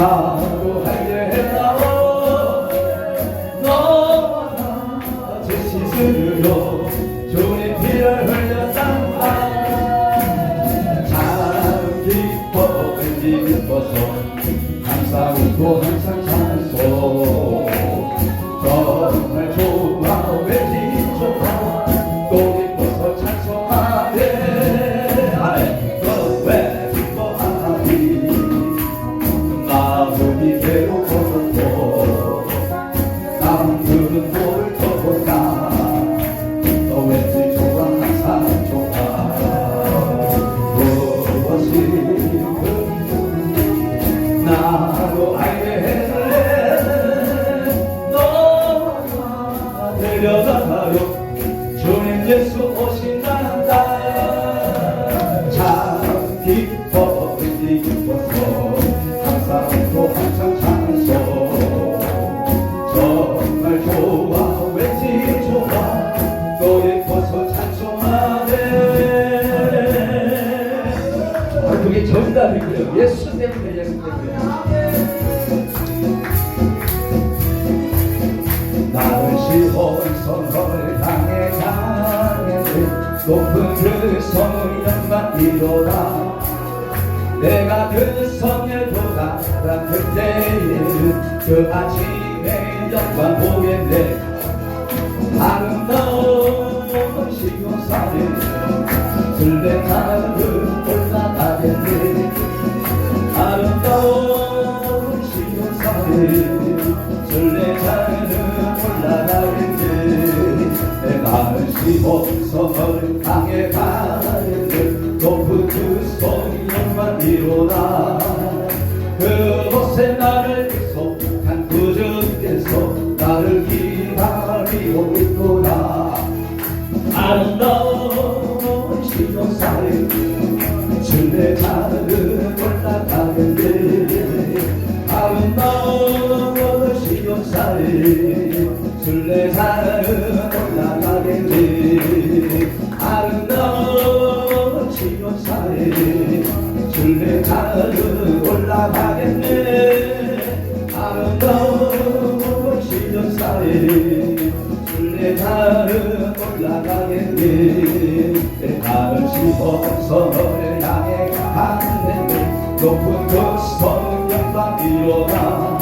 heart 벌써 널 향해 가는데 높은 그 손을 연마이로라 내가 그 손을 돌아가 그때는 그 아침에 영광 보겠네. 아름다운 시온산에 들백한 그 올라가겠네. 아름다운 시온산에 설레자는 올라가겠네. 다시 벗성을 향해 가는데 높은 그 성령만 일어나 그곳에 나를 나의 내 발은 올라가겠네. 내 발을 씹어서 너를 향해 가는데 높은 곳선 영광 일어나.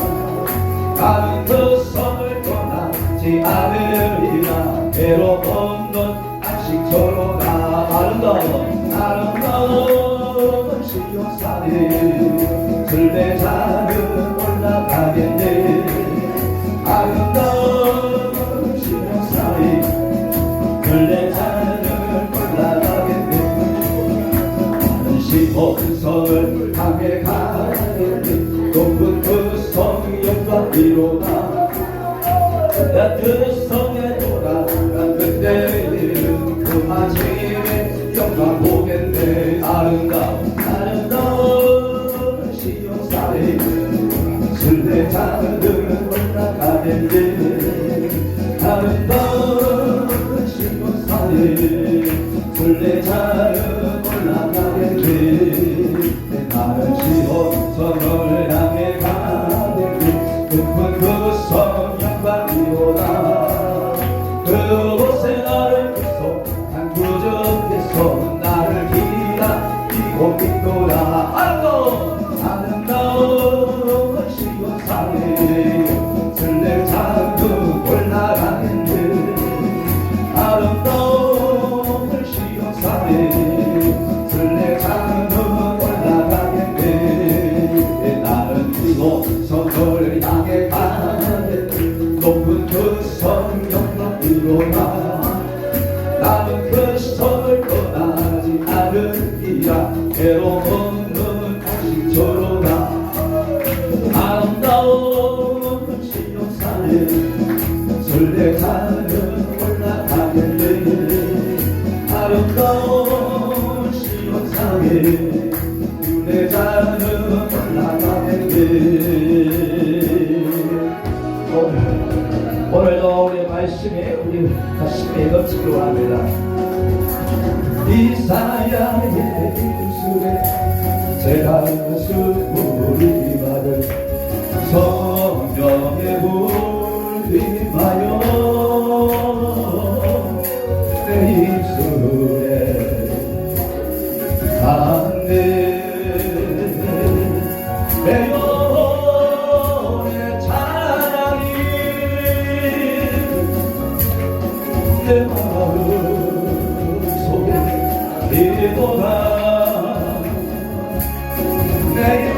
다른 곳선을 떠나지 않으리라. 괴로 없는 안식처로 나 아름다워 아름다워 시온산에 불대산은 올라가겠네. Dios 눈에 잡는 나가는데 오늘, 오늘도 우리 말씀에 우리 가슴에 넘치기로 합니다. 이사야의 입술에 제가 가슴 내 마음속에 리더라 내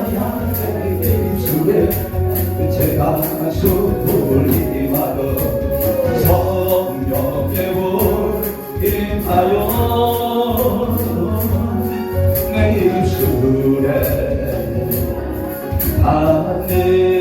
내가 입술에 하늘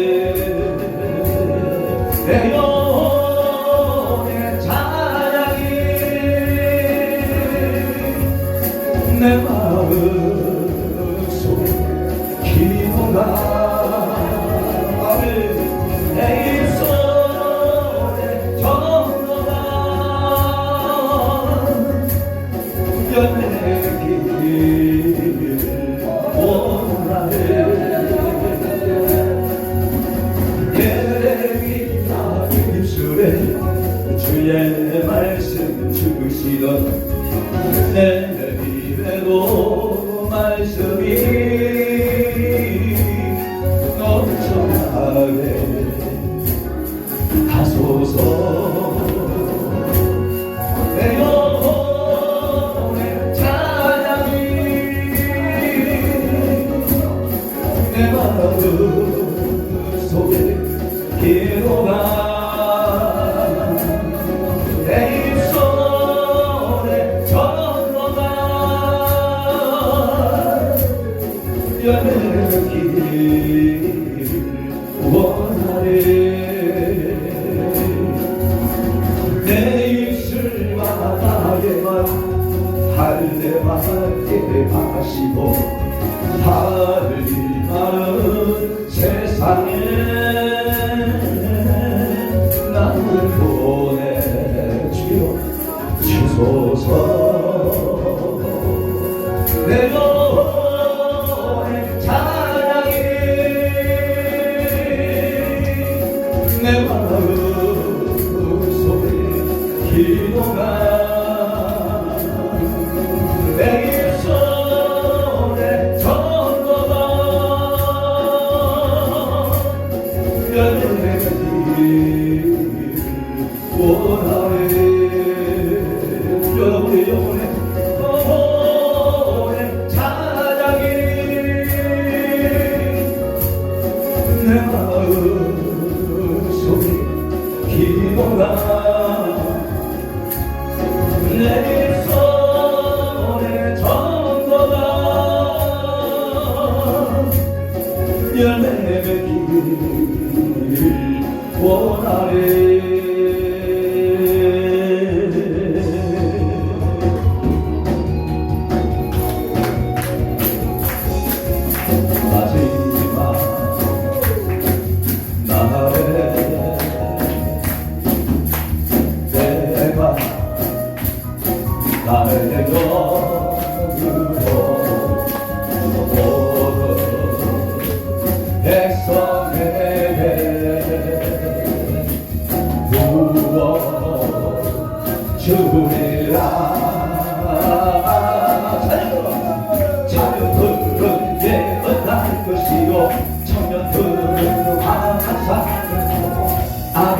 주의 주의 말씀 죽으시던 내 입에도 말씀이 넘쳐나게 하소서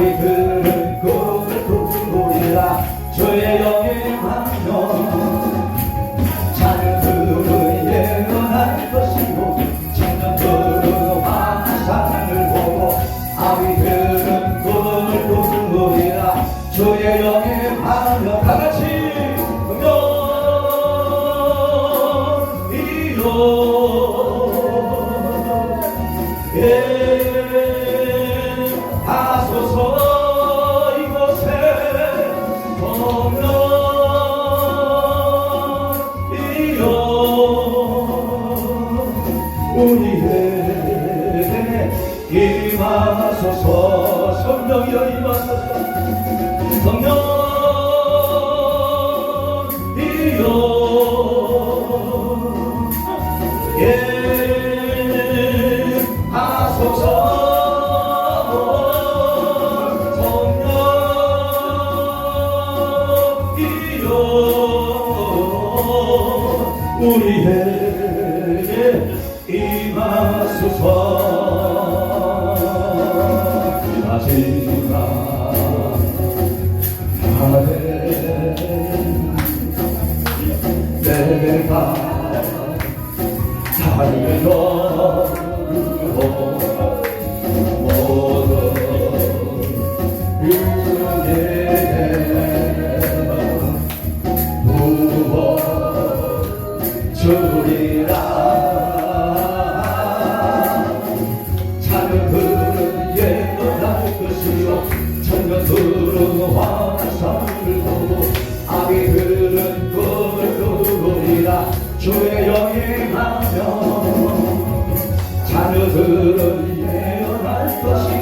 happy birthday. 우리의 임하소서 성령 여임하소서 Yeah.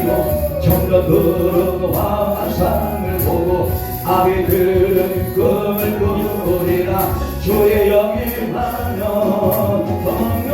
보고 청년들은 환상을 보고 아비들은 꿈을 꾸리라. 주의 영이 하면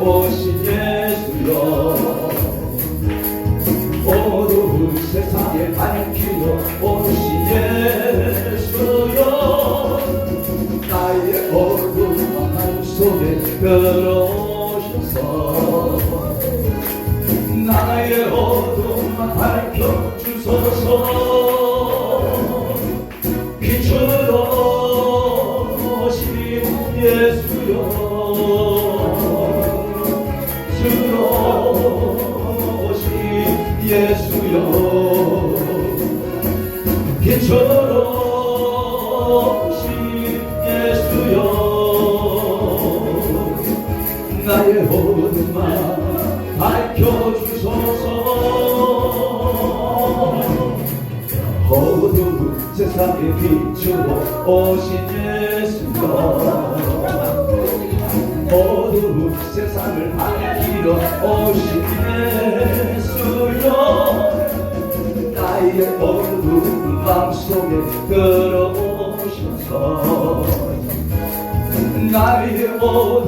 Hoje 그 세상을 비추어 오신 예수여 어두운 세상을 밝히러 오신 예수여. 나의 어두운 밤 속에 들어오셔서 나의 어두운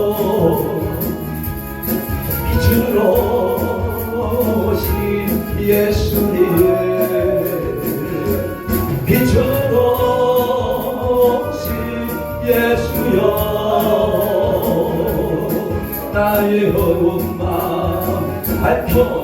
예수님 비처럼 예수여 나의 어두운 마음 밝혀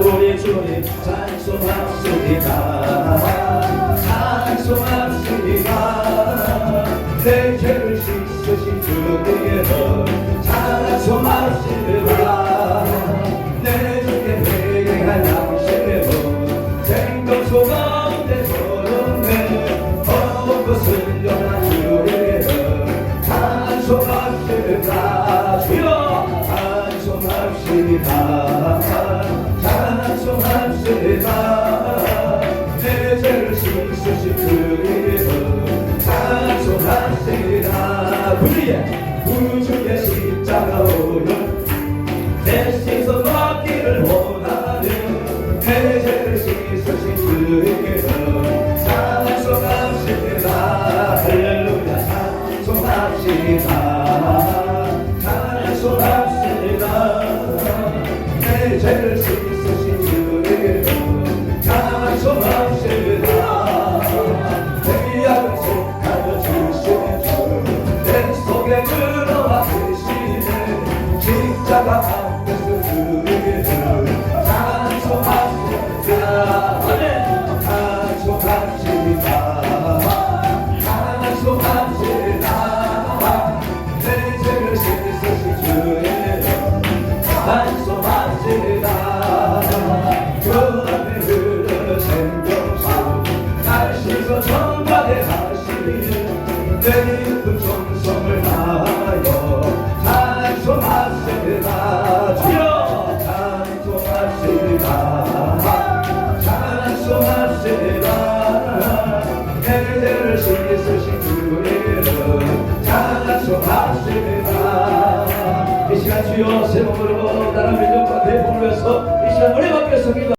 我也祝你在所好，祝你大。 십자가 오늘 내 주